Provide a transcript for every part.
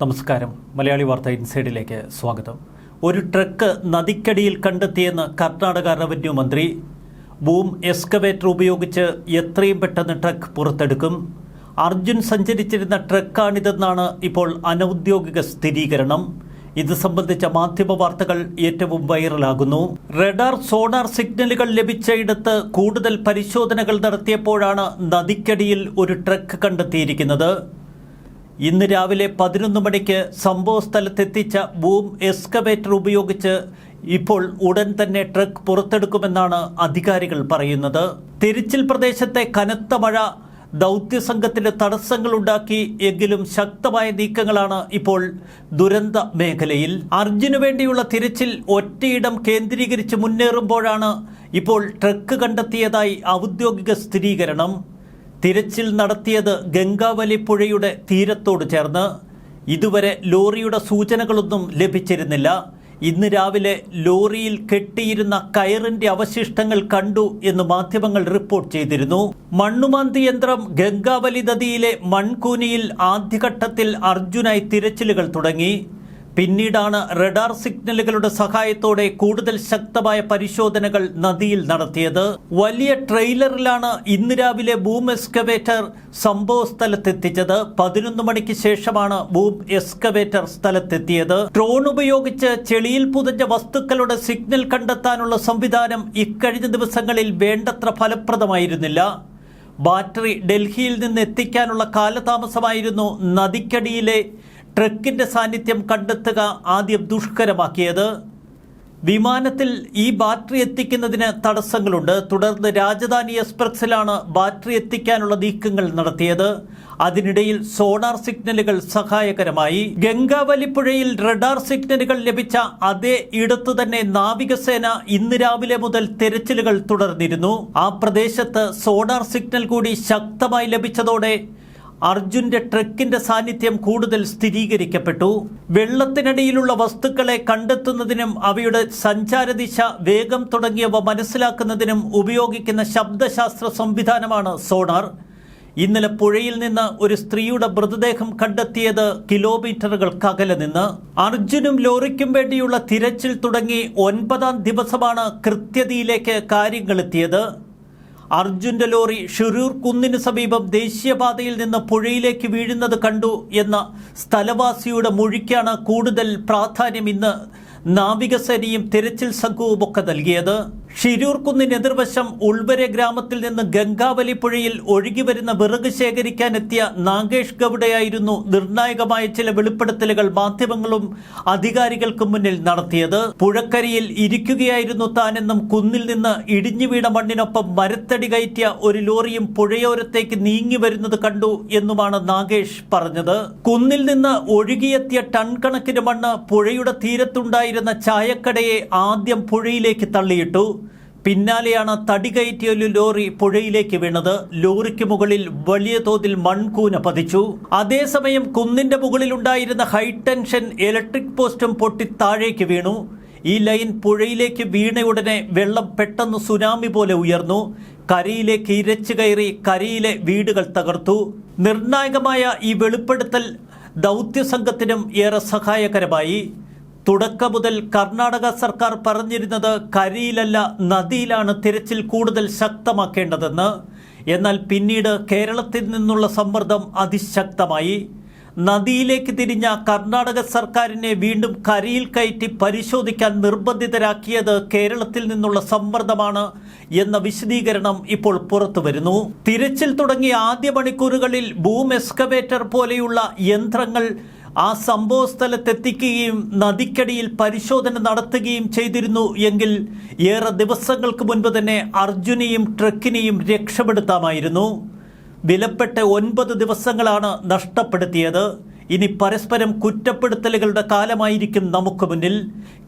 നമസ്കാരം. മലയാളി വാർത്ത ഇൻസൈഡിലേക്ക് സ്വാഗതം. ഒരു ട്രക്ക് നദിക്കടിയിൽ കണ്ടെത്തിയെന്ന് കർണാടക റവന്യൂ മന്ത്രി. ബൂം എക്സ്കവേറ്റർ ഉപയോഗിച്ച് എത്രയും പെട്ടെന്ന് ട്രക്ക് പുറത്തെടുക്കും. അർജുൻ സഞ്ചരിച്ചിരുന്ന ട്രക്കാണിതെന്നാണ് ഇപ്പോൾ അനൌദ്യോഗിക സ്ഥിരീകരണം. ഇത് സംബന്ധിച്ച മാധ്യമ വാർത്തകൾ ഏറ്റവും വൈറലാകുന്നു. റഡാർ സോണാർ സിഗ്നലുകൾ ലഭിച്ചയിടത്ത് കൂടുതൽ പരിശോധനകൾ നടത്തിയപ്പോഴാണ് നദിക്കടിയിൽ ഒരു ട്രക്ക് കണ്ടെത്തിയിരിക്കുന്നത്. ഇന്ന് രാവിലെ പതിനൊന്ന് മണിക്ക് സംഭവ സ്ഥലത്തെത്തിച്ച ബൂം എക്സ്കവേറ്റർ ഉപയോഗിച്ച് ഇപ്പോൾ ഉടൻ തന്നെ ട്രക്ക് പുറത്തെടുക്കുമെന്നാണ് അധികാരികൾ പറയുന്നത്. തിരിച്ചിൽ പ്രദേശത്തെ കനത്ത മഴ ദൗത്യസംഘത്തിന് തടസ്സങ്ങളുണ്ടാക്കി എങ്കിലും ശക്തമായ നീക്കങ്ങളാണ് ഇപ്പോൾ ദുരന്ത മേഖലയിൽ. അർജുനു വേണ്ടിയുള്ള തിരച്ചിൽ ഒറ്റയിടം കേന്ദ്രീകരിച്ച് മുന്നേറുമ്പോഴാണ് ഇപ്പോൾ ട്രക്ക് കണ്ടെത്തിയതായി ഔദ്യോഗിക സ്ഥിരീകരണം. തിരച്ചിൽ നടത്തിയത് ഗംഗാവലി പുഴയുടെ തീരത്തോട് ചേർന്ന്. ഇതുവരെ ലോറിയുടെ സൂചനകളൊന്നും ലഭിച്ചിരുന്നില്ല. ഇന്ന് രാവിലെ ലോറിയിൽ കെട്ടിയിരുന്ന കയറിന്റെ അവശിഷ്ടങ്ങൾ കണ്ടു എന്ന് മാധ്യമങ്ങൾ റിപ്പോർട്ട് ചെയ്തിരുന്നു. മണ്ണുമാന്തി യന്ത്രം ഗംഗാവലി നദിയിലെ മൺകൂനിയിൽ ആദ്യഘട്ടത്തിൽ അർജുനായി തിരച്ചിലുകൾ തുടങ്ങി. പിന്നീടാണ് റഡാർ സിഗ്നലുകളുടെ സഹായത്തോടെ കൂടുതൽ ശക്തമായ പരിശോധനകൾ നദിയിൽ നടത്തിയത്. വലിയ ട്രെയിലറിലാണ് ഇന്ന് രാവിലെ ബൂം എക്സ്കവേറ്റർ സംഭവ സ്ഥലത്തെത്തിച്ചത്. പതിനൊന്ന് മണിക്ക് ശേഷമാണ് ബൂം എസ്കവേറ്റർ സ്ഥലത്തെത്തിയത്. ഡ്രോൺ ഉപയോഗിച്ച് ചെളിയിൽ പുതഞ്ഞ വസ്തുക്കളുടെ സിഗ്നൽ കണ്ടെത്താനുള്ള സംവിധാനം ഇക്കഴിഞ്ഞ ദിവസങ്ങളിൽ വേണ്ടത്ര ഫലപ്രദമായിരുന്നില്ല. ബാറ്ററി ഡൽഹിയിൽ നിന്ന് എത്തിക്കാനുള്ള കാലതാമസമായിരുന്നു നദിക്കടിയിലെ ട്രക്കിന്റെ സാന്നിധ്യം കണ്ടെത്തുക ആദ്യം ദുഷ്കരമാക്കിയത്. വിമാനത്തിൽ ഈ ബാറ്ററി എത്തിക്കുന്നതിന് തടസ്സങ്ങളുണ്ട്. തുടർന്ന് രാജധാനി എക്സ്പ്രസിലാണ് ബാറ്ററി എത്തിക്കാനുള്ള നീക്കങ്ങൾ നടത്തിയത്. അതിനിടയിൽ സോണാർ സിഗ്നലുകൾ സഹായകരമായി. ഗംഗാവലിപ്പുഴയിൽ റഡാർ സിഗ്നലുകൾ ലഭിച്ച അതേ ഇടത്തു തന്നെ നാവികസേന ഇന്ന് രാവിലെ മുതൽ തെരച്ചിലുകൾ തുടർന്നിരുന്നു. ആ പ്രദേശത്ത് സോണാർ സിഗ്നൽ കൂടി ശക്തമായി ലഭിച്ചതോടെ അർജുന്റെ ട്രക്കിന്റെ സാന്നിധ്യം കൂടുതൽ സ്ഥിരീകരിക്കപ്പെട്ടു. വെള്ളത്തിനടിയിലുള്ള വസ്തുക്കളെ കണ്ടെത്തുന്നതിനും അവയുടെ സഞ്ചാരദിശ വേഗം തുടങ്ങിയവ മനസ്സിലാക്കുന്നതിനും ഉപയോഗിക്കുന്ന ശബ്ദശാസ്ത്ര സംവിധാനമാണ് സോണാർ. ഇന്നലെ പുഴയിൽ നിന്ന് ഒരു സ്ത്രീയുടെ മൃതദേഹം കണ്ടെത്തിയത് കിലോമീറ്ററുകൾക്കകലെ നിന്ന്. അർജുനും ലോറിക്കും വേണ്ടിയുള്ള തിരച്ചിൽ തുടങ്ങി ഒൻപതാം ദിവസമാണ് കൃത്യതയിലേക്ക് കാര്യങ്ങളെത്തിയത്. അർജുന്റെ ലോറി ഷിറൂർ കുന്നിന് സമീപം ദേശീയപാതയിൽ നിന്ന് പുഴയിലേക്ക് വീഴുന്നത് കണ്ടു എന്ന സ്ഥലവാസിയുടെ മൊഴിക്കാണ് കൂടുതൽ പ്രാധാന്യം ഇന്ന് നാവികസേനയും തിരച്ചിൽ സംഘവുമൊക്കെ നൽകിയത്. ഷിരൂർ എതിർവശം ഉൾവരെ ഗ്രാമത്തിൽ നിന്ന് ഗംഗാവലി പുഴയിൽ ഒഴുകിവരുന്ന വിറക് ശേഖരിക്കാനെത്തിയ നാഗേഷ് ഗൌഡയായിരുന്നു നിർണായകമായ ചില വെളിപ്പെടുത്തലുകൾ മാധ്യമങ്ങളും അധികാരികൾക്കും മുന്നിൽ നടത്തിയത്. പുഴക്കരിയിൽ ഇരിക്കുകയായിരുന്നു താനെന്നും കുന്നിൽ നിന്ന് ഇടിഞ്ഞു വീണ മണ്ണിനൊപ്പം മരത്തടി കയറ്റിയ ഒരു ലോറിയും പുഴയോരത്തേക്ക് നീങ്ങി വരുന്നത് കണ്ടു എന്നുമാണ് നാഗേഷ് പറഞ്ഞത്. കുന്നിൽ നിന്ന് ഒഴുകിയെത്തിയ ടൺ കണക്കിന് മണ്ണ് പുഴയുടെ തീരത്തുണ്ടായിരുന്ന ചായക്കടയെ ആദ്യം പുഴയിലേക്ക് തള്ളിയിട്ടു. പിന്നാലെയാണ് തടി കയറ്റിയൊരു ലോറി പുഴയിലേക്ക് വീണത്. ലോറിക്ക് മുകളിൽ വലിയ തോതിൽ മൺകൂന പതിച്ചു. അതേസമയം കുന്നിന്റെ മുകളിലുണ്ടായിരുന്ന ഹൈടെൻഷൻ ഇലക്ട്രിക് പോസ്റ്റും പൊട്ടി താഴേക്ക് വീണു. ഈ ലൈൻ പുഴയിലേക്ക് വീണയുടനെ വെള്ളം പെട്ടെന്ന് സുനാമി പോലെ ഉയർന്നു. കരയിലേക്ക് ഇരച്ചു കയറി കരയിലെ വീടുകൾ തകർത്തു. നിർണായകമായ ഈ വെളിപ്പെടുത്തൽ ദൗത്യസംഘത്തിനും ഏറെ സഹായകരമായി. തുടക്കം മുതൽ കർണാടക സർക്കാർ പറഞ്ഞിരുന്നത് കരയിലല്ല നദിയിലാണ് തിരച്ചിൽ കൂടുതൽ ശക്തമാക്കേണ്ടതെന്ന്. എന്നാൽ പിന്നീട് കേരളത്തിൽ നിന്നുള്ള സമ്മർദ്ദം അതിശക്തമായി. നദിയിലേക്ക് തിരിഞ്ഞ കർണാടക സർക്കാരിനെ വീണ്ടും കരയിൽ കയറ്റി പരിശോധിക്കാൻ നിർബന്ധിതരാക്കിയത് കേരളത്തിൽ നിന്നുള്ള സമ്മർദ്ദമാണ് എന്ന വിശദീകരണം ഇപ്പോൾ പുറത്തു വരുന്നു. തിരച്ചിൽ തുടങ്ങിയ ആദ്യ മണിക്കൂറുകളിൽ ബൂം എക്സ്കവേറ്റർ പോലെയുള്ള യന്ത്രങ്ങൾ ആ സംഭവ സ്ഥലത്തെത്തിക്കുകയും നദിക്കടിയിൽ പരിശോധന നടത്തുകയും ചെയ്തിരുന്നു എങ്കിൽ ഏറെ ദിവസങ്ങൾക്ക് മുൻപ് തന്നെ അർജുനെയും ട്രക്കിനെയും രക്ഷപ്പെടുത്താമായിരുന്നു. വിലപ്പെട്ട ഒൻപത് ദിവസങ്ങളാണ് നഷ്ടപ്പെടുത്തിയത്. ഇനി പരസ്പരം കുറ്റപ്പെടുത്തലുകളുടെ കാലമായിരിക്കും നമുക്ക് മുന്നിൽ.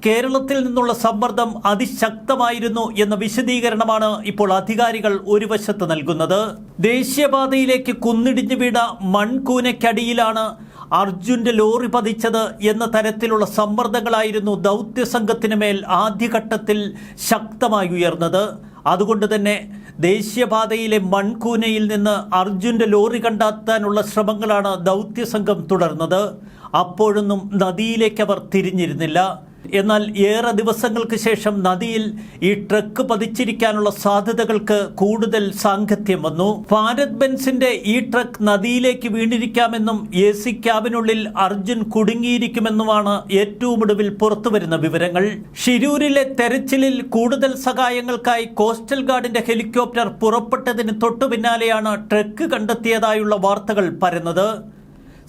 കേരളത്തിൽ നിന്നുള്ള സമ്മർദ്ദം അതിശക്തമായിരുന്നു എന്ന വിശദീകരണമാണ് ഇപ്പോൾ അധികാരികൾ ഒരു വശത്ത് നൽകുന്നത്. ദേശീയപാതയിലേക്ക് കുന്നിടിഞ്ഞു വീട മൺകൂനയ്ക്കടിയിലാണ് അർജുന്റെ ലോറി പതിച്ചത് എന്ന തരത്തിലുള്ള സമ്മർദ്ദങ്ങളായിരുന്നു ദൗത്യസംഘത്തിന് മേൽ ആദ്യഘട്ടത്തിൽ ശക്തമായി ഉയർന്നത്. അതുകൊണ്ട് തന്നെ ദേശീയപാതയിലെ മൺകൂനയിൽ നിന്ന് അർജുന്റെ ലോറി കണ്ടെത്താനുള്ള ശ്രമങ്ങളാണ് ദൗത്യ സംഘം തുടർന്നത്. അപ്പോഴൊന്നും നദിയിലേക്ക് അവർ തിരിഞ്ഞിരുന്നില്ല. എന്നാൽ ഏറെ ദിവസങ്ങൾക്ക് ശേഷം നദിയിൽ ഈ ട്രക്ക് പതിച്ചിരിക്കാനുള്ള സാധ്യതകൾക്ക് കൂടുതൽ സാങ്കത്യം വന്നു. ഭാരത് ബെൻസിന്റെ ഈ ട്രക്ക് നദിയിലേക്ക് വീണിരിക്കാമെന്നും എ സി ക്യാബിനുള്ളിൽ അർജുൻ കുടുങ്ങിയിരിക്കുമെന്നുമാണ് ഏറ്റവും ഒടുവിൽ പുറത്തുവരുന്ന വിവരങ്ങൾ. ഷിരൂരിലെ തെരച്ചിലിൽ കൂടുതൽ സഹായങ്ങൾക്കായി കോസ്റ്റൽ ഗാർഡിന്റെ ഹെലികോപ്റ്റർ പുറപ്പെട്ടതിന് തൊട്ടു പിന്നാലെയാണ് ട്രക്ക് കണ്ടെത്തിയതായുള്ള വാർത്തകൾ പരന്നത്.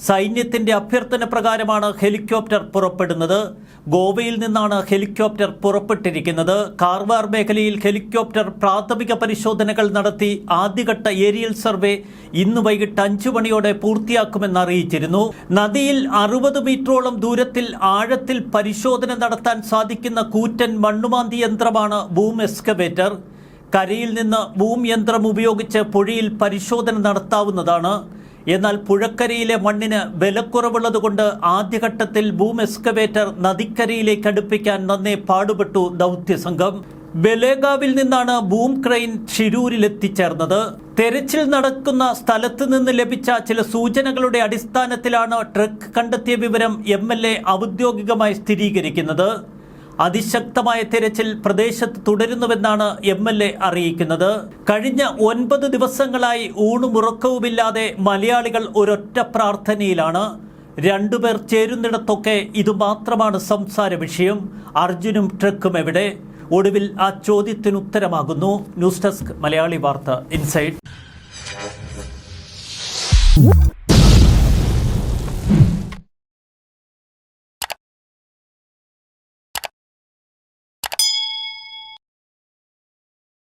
സൈന്യത്തിന്റെ അഭ്യർത്ഥന പ്രകാരമാണ് ഹെലികോപ്റ്റർ പുറപ്പെടുന്നത്. ഗോവയിൽ നിന്നാണ് ഹെലികോപ്റ്റർ പുറപ്പെട്ടിരിക്കുന്നത്. കാർവാർ മേഖലയിൽ ഹെലികോപ്റ്റർ പ്രാഥമിക പരിശോധനകൾ നടത്തി ആദ്യഘട്ട ഏരിയൽ സർവേ ഇന്ന് വൈകിട്ട് അഞ്ചു മണിയോടെ പൂർത്തിയാക്കുമെന്ന് അറിയിച്ചിരുന്നു. നദിയിൽ അറുപത് മീറ്ററോളം ദൂരത്തിൽ ആഴത്തിൽ പരിശോധന നടത്താൻ സാധിക്കുന്ന കൂറ്റൻ മണ്ണുമാന്തി യന്ത്രമാണ് ബൂം എക്സ്കവേറ്റർ കരയിൽ നിന്ന് ബൂം യന്ത്രം ഉപയോഗിച്ച് പുഴയിൽ പരിശോധന നടത്താവുന്നതാണ്. എന്നാൽ പുഴക്കരയിലെ മണ്ണിന് വിലക്കുറവുള്ളതുകൊണ്ട് ആദ്യഘട്ടത്തിൽ ബൂം എക്സ്കവേറ്റർ നദിക്കരയിലേക്ക് അടുപ്പിക്കാൻ നന്നേ പാടുപെട്ടു ദൗത്യസംഘം. ബലേഗാവിൽ നിന്നാണ് ബൂം ക്രെയിൻ ഷിരൂരിൽ എത്തിച്ചേർന്നത് തെരച്ചിൽ നടക്കുന്ന സ്ഥലത്ത് നിന്ന് ലഭിച്ച ചില സൂചനകളുടെ അടിസ്ഥാനത്തിലാണ് ട്രക്ക് കണ്ടെത്തിയ വിവരം എം ഔദ്യോഗികമായി സ്ഥിരീകരിക്കുന്നത്. അതിശക്തമായ തിരച്ചിൽ പ്രദേശത്ത് തുടരുന്നുവെന്നാണ് എം എൽ എ അറിയിക്കുന്നത്. കഴിഞ്ഞ ഒൻപത് ദിവസങ്ങളായി ഊണുമുറക്കവുമില്ലാതെ മലയാളികൾ ഒരൊറ്റ പ്രാർത്ഥനയിലാണ്. രണ്ടുപേർ ചേരുന്നിടത്തൊക്കെ ഇതുമാത്രമാണ് സംസാര വിഷയം. അർജുനും ട്രക്കും എവിടെ? ഒടുവിൽ ആ ചോദ്യത്തിനുത്തരമാകുന്നു. ന്യൂസ് ഡെസ്ക് മലയാളി വാർത്ത ഇൻസൈഡ്